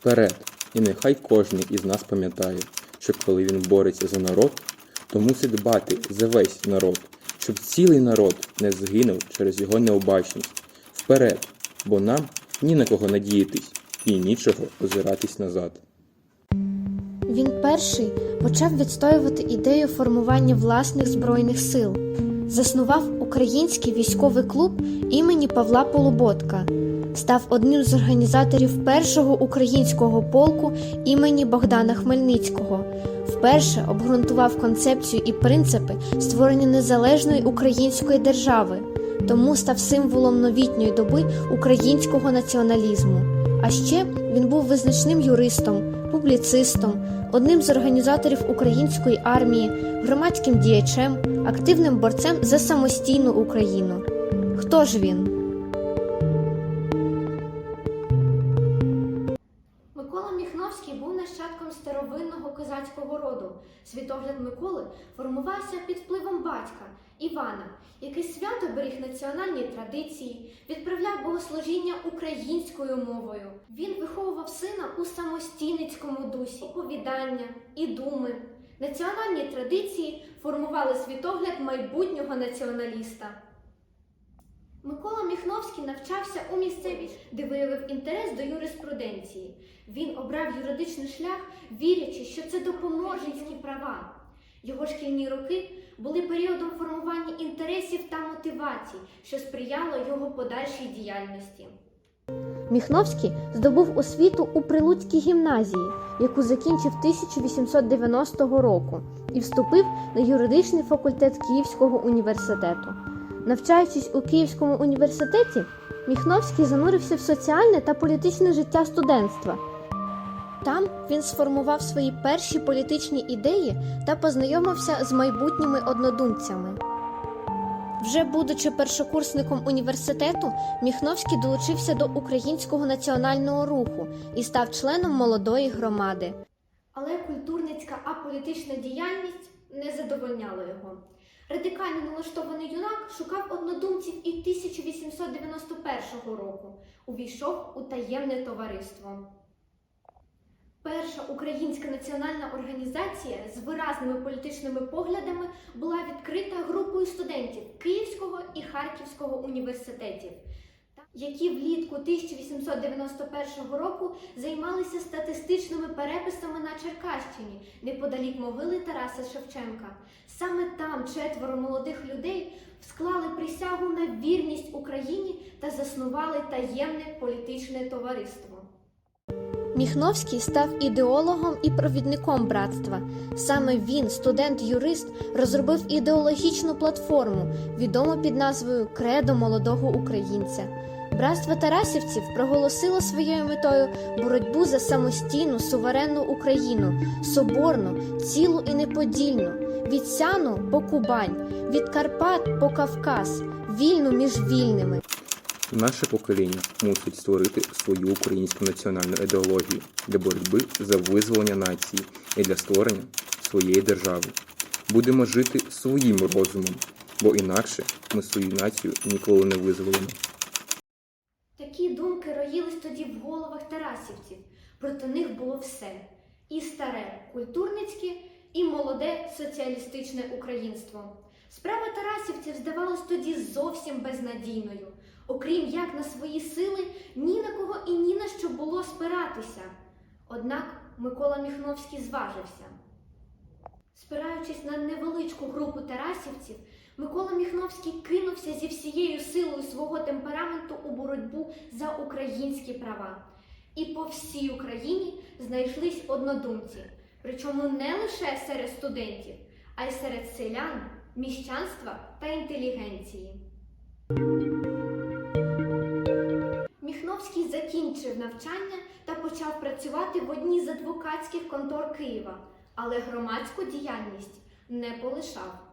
вперед, і нехай кожен із нас пам'ятає, що коли він бореться за народ, то мусить дбати за весь народ, щоб цілий народ не згинув через його необачність. Вперед, бо нам ні на кого надіятись і нічого озиратись назад. Він перший почав відстоювати ідею формування власних збройних сил, заснував український військовий клуб імені Павла Полуботка, став одним з організаторів першого українського полку імені Богдана Хмельницького, вперше обґрунтував концепцію і принципи створення незалежної української держави, тому став символом новітньої доби українського націоналізму. А ще він був визначним юристом, публіцистом, одним з організаторів української армії, громадським діячем, активним борцем за самостійну Україну. Хто ж він? Світогляд Миколи формувався під впливом батька Івана, який свято беріг національні традиції, відправляв богослужіння українською мовою. Він виховував сина у самостійницькому дусі, оповідання і думи. Національні традиції формували світогляд майбутнього націоналіста. Микола Міхновський навчався у місцевій, де виявив інтерес до юриспруденції. Він обрав юридичний шлях, вірячи, що це допоможе людські права. Його шкільні роки були періодом формування інтересів та мотивацій, що сприяло його подальшій діяльності. Міхновський здобув освіту у Прилуцькій гімназії, яку закінчив 1890 року, і вступив на юридичний факультет Київського університету. Навчаючись у Київському університеті, Міхновський занурився в соціальне та політичне життя студентства. Там він сформував свої перші політичні ідеї та познайомився з майбутніми однодумцями. Вже будучи першокурсником університету, Міхновський долучився до українського національного руху і став членом молодої громади. Але культурницька аполітична діяльність не задовольняла його. Радикально налаштований юнак шукав однодумців і 1891 року увійшов у таємне товариство. Перша українська національна організація з виразними політичними поглядами була відкрита групою студентів Київського і Харківського університетів, які влітку 1891 року займалися статистичними переписами на Черкащині неподалік могили Тараса Шевченка. Саме там четверо молодих людей склали присягу на вірність Україні та заснували таємне політичне товариство. Міхновський став ідеологом і провідником братства. Саме він, студент-юрист, розробив ідеологічну платформу, відому під назвою Кредо молодого українця. Братство Тарасівців проголосило своєю метою боротьбу за самостійну суверенну Україну, соборну, цілу і неподільну, від Сяну по Кубань, від Карпат по Кавказ, вільну між вільними. Наше покоління мусить створити свою українську національну ідеологію для боротьби за визволення нації і для створення своєї держави. Будемо жити своїм розумом, бо інакше ми свою націю ніколи не визволимо. Такі думки роїлись тоді в головах тарасівців. Проти них було все: і старе культурницьке, і молоде соціалістичне українство. Справа тарасівців здавалась тоді зовсім безнадійною. Окрім як на свої сили, ні на кого і ні на що було спиратися. Однак Микола Міхновський зважився. Спираючись на невеличку групу тарасівців, Микола Міхновський кинувся зі всією силою свого темпераменту у боротьбу за українські права. І по всій Україні знайшлись однодумці, причому не лише серед студентів, а й серед селян, міщанства та інтелігенції. Міхновський закінчив навчання та почав працювати в одній з адвокатських контор Києва, але громадську діяльність не полишав.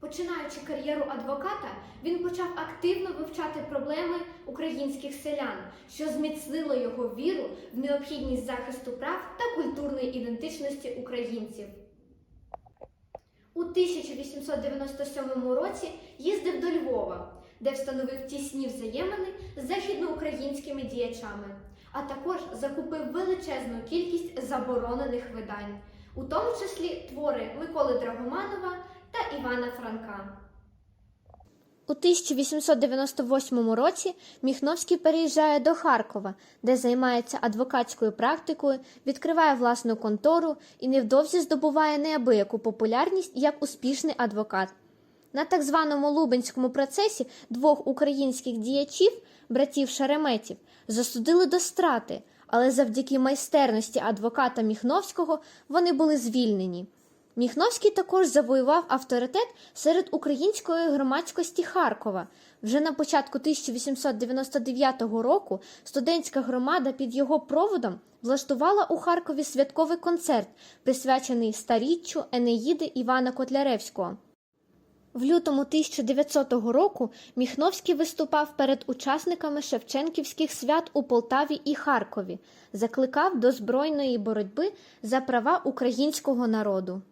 Починаючи кар'єру адвоката, він почав активно вивчати проблеми українських селян, що зміцнило його віру в необхідність захисту прав та культурної ідентичності українців. У 1897 році їздив до Львова, де встановив тісні взаємини з західноукраїнськими діячами. а також закупив величезну кількість заборонених видань, у тому числі твори Миколи Драгоманова та Івана Франка. У 1898 році Міхновський переїжджає до Харкова, де займається адвокатською практикою, відкриває власну контору і невдовзі здобуває неабияку популярність як успішний адвокат. На так званому Лубенському процесі двох українських діячів, братів Шереметів, засудили до страти, але завдяки майстерності адвоката Міхновського вони були звільнені. Міхновський також завоював авторитет серед української громадськості Харкова. Вже на початку 1899 року студентська громада під його проводом влаштувала у Харкові святковий концерт, присвячений старіччю Енеїди Івана Котляревського. В лютому 1900 року Міхновський виступав перед учасниками Шевченківських свят у Полтаві і Харкові, закликав до збройної боротьби за права українського народу.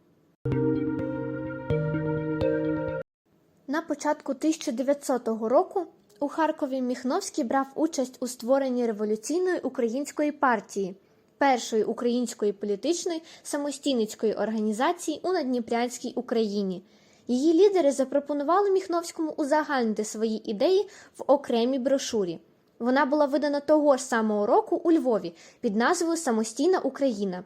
На початку 1900 року у Харкові Міхновський брав участь у створенні революційної української партії, першої української політичної самостійницької організації у Надніпрянській Україні. Її лідери запропонували Міхновському узагальнити свої ідеї в окремій брошурі. Вона була видана того ж самого року у Львові під назвою Самостійна Україна.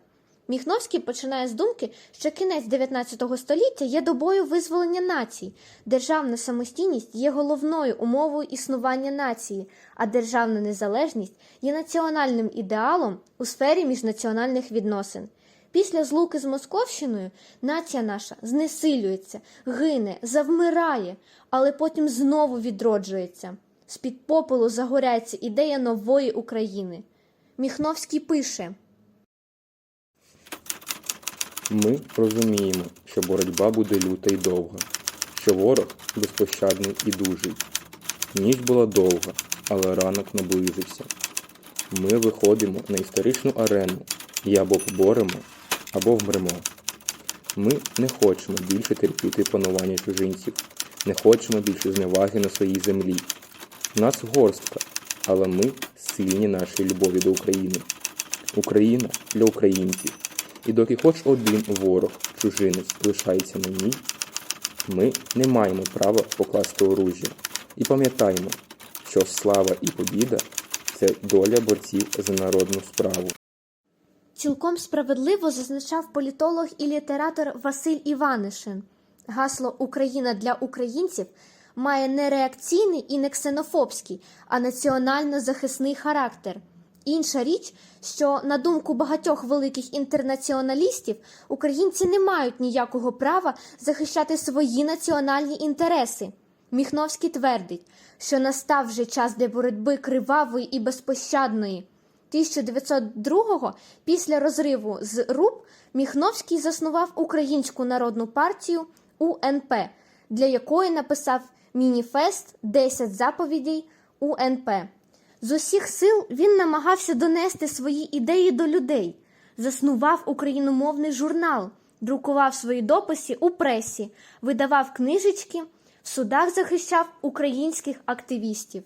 Міхновський починає з думки, що кінець 19 століття є добою визволення націй. Державна самостійність є головною умовою існування нації, а державна незалежність є національним ідеалом у сфері міжнаціональних відносин. Після злуки з Московщиною нація наша знесилюється, гине, завмирає, але потім знову відроджується. З-під попелу загоряється ідея нової України. Міхновський пише. Ми розуміємо, що боротьба буде люта й довга, що ворог безпощадний і дужий. Ніч була довга, але ранок наблизився. Ми виходимо на історичну арену і або поборемо, або вмремо. Ми не хочемо більше терпіти панування чужинців, не хочемо більше зневаги на своїй землі. Нас горстка, але ми сильні нашої любові до України. Україна для українців. І доки хоч один ворог, чужинець лишається на ній, ми не маємо права покласти оружжя. І пам'ятаємо, що слава і побіда це доля борців за народну справу. Цілком справедливо зазначав політолог і літератор Василь Іванишин. Гасло Україна для українців має не реакційний і не ксенофобський, а національно-захисний характер. Інша річ, що, на думку багатьох великих інтернаціоналістів, українці не мають ніякого права захищати свої національні інтереси. Міхновський твердить, що настав вже час для боротьби кривавої і безпощадної. 1902-го, після розриву з РУП, Міхновський заснував Українську народну партію УНП, для якої написав Мініфест 10 заповідей УНП. З усіх сил він намагався донести свої ідеї до людей, заснував україномовний журнал, друкував свої дописи у пресі, видавав книжечки, в судах захищав українських активістів.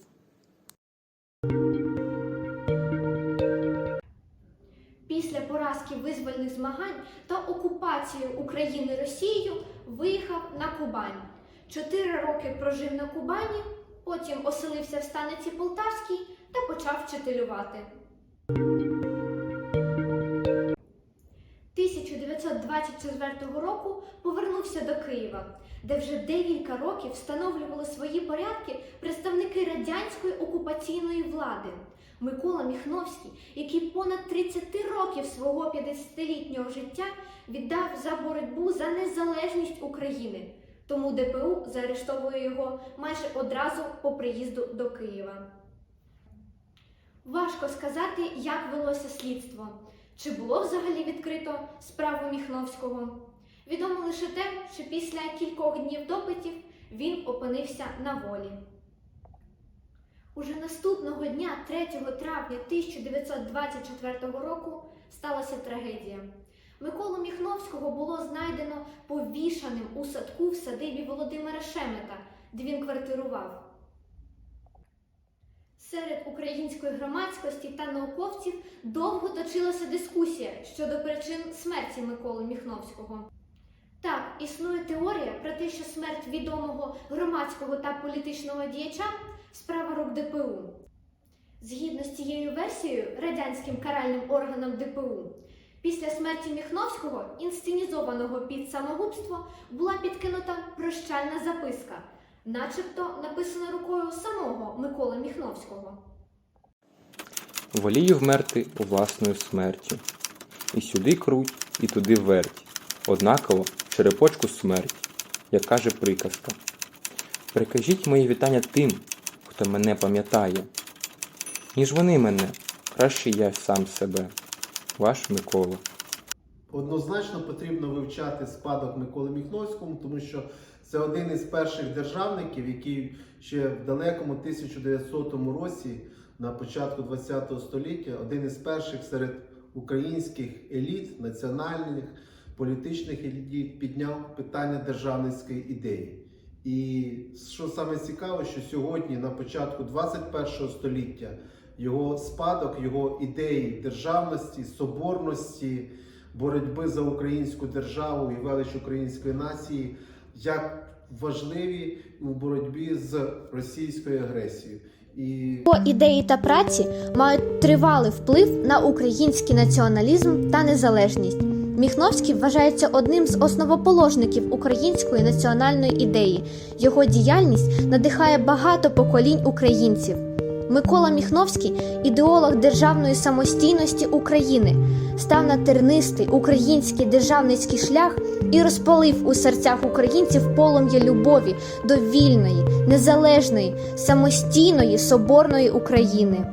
Після поразки визвольних змагань та окупації України Росією виїхав на Кубань. Чотири роки прожив на Кубані, потім оселився в станиці Полтавській та почав вчителювати. 1924 року повернувся до Києва, де вже декілька років встановлювали свої порядки представники радянської окупаційної влади. Микола Міхновський, який понад 30 років свого 50-літнього життя віддав за боротьбу за незалежність України. Тому ДПУ заарештовує його майже одразу по приїзду до Києва. Важко сказати, як велося слідство. Чи було взагалі відкрито справу Міхновського? Відомо лише те, що після кількох днів допитів він опинився на волі. Уже наступного дня, 3 травня 1924 року, сталася трагедія. Миколу Міхновського було знайдено повішаним у садку в садибі Володимира Шемета, де він квартирував. Серед української громадськості та науковців довго точилася дискусія щодо причин смерті Миколи Міхновського. Так, існує теорія про те, що смерть відомого громадського та політичного діяча справа рук ДПУ. Згідно з цією версією, радянським каральним органом ДПУ, після смерті Міхновського, інсценізованого під самогубство, була підкинута прощальна записка, начебто написана рукою самого Миколи Міхновського. Волію вмерти власною смертю. І сюди круть, і туди верть. Однаково черепочку смерть, як каже приказка. Прикажіть мої вітання тим, хто мене пам'ятає. Ніж вони мене, краще я сам себе. Ваш Микола. Однозначно потрібно вивчати спадок Миколи Міхновському, тому що це один із перших державників, який ще в далекому 1900 році, на початку ХХ століття, один із перших серед українських еліт, національних політичних еліт підняв питання державницької ідеї. І що саме цікаво, що сьогодні, на початку 21 століття, його спадок, його ідеї державності, соборності, боротьби за українську державу і велич української нації як важливі у боротьбі з російською агресією. І ідеї та праці мають тривалий вплив на український націоналізм та незалежність. Міхновський вважається одним з основоположників української національної ідеї. Його діяльність надихає багато поколінь українців. Микола Міхновський ідеолог державної самостійності України, став на тернистий український державницький шлях і розпалив у серцях українців полум'я любові до вільної, незалежної, самостійної соборної України.